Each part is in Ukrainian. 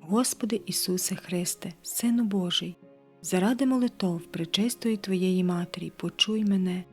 Господи Ісусе Христе, Сину Божий, заради молитов пречистої Твоєї Матері, почуй мене,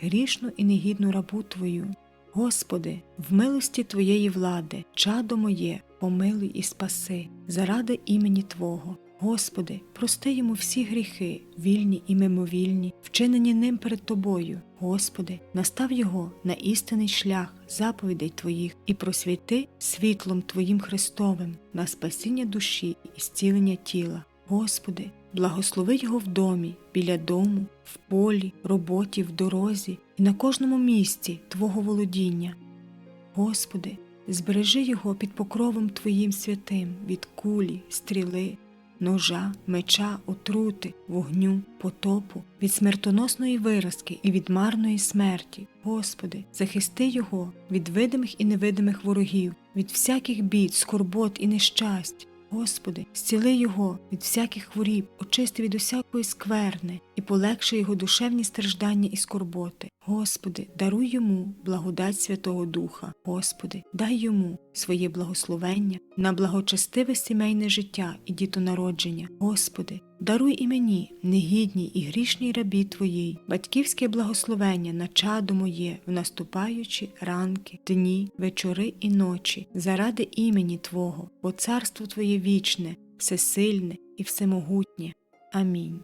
грішну і негідну рабу Твою. Господи, в милості Твоєї влади, чадо моє, помилуй і спаси, заради імені Твого. Господи, прости йому всі гріхи, вільні і мимовільні, вчинені ним перед Тобою. Господи, настав його на істинний шлях заповідей Твоїх і просвіти світлом Твоїм Христовим на спасіння душі і зцілення тіла. Господи, благослови його в домі, біля дому, в полі, роботі, в дорозі і на кожному місці Твого володіння. Господи, збережи його під покровом Твоїм святим від кулі, стріли, ножа, меча, отрути, вогню, потопу, від смертоносної виразки і від марної смерті. Господи, захисти його від видимих і невидимих ворогів, від всяких бід, скорбот і нещасть. Господи, зціли його від всяких хворіб, очисти від усякої скверни і полегши його душевні страждання і скорботи. Господи, даруй йому благодать Святого Духа. Господи, дай йому своє благословення на благочестиве сімейне життя і дітонародження. Господи, даруй і мені, негідній і грішній рабі Твоїй, батьківське благословення на чадо моє в наступаючі ранки, дні, вечори і ночі, заради імені Твого, бо царство Твоє вічне, всесильне і всемогутнє. Амінь.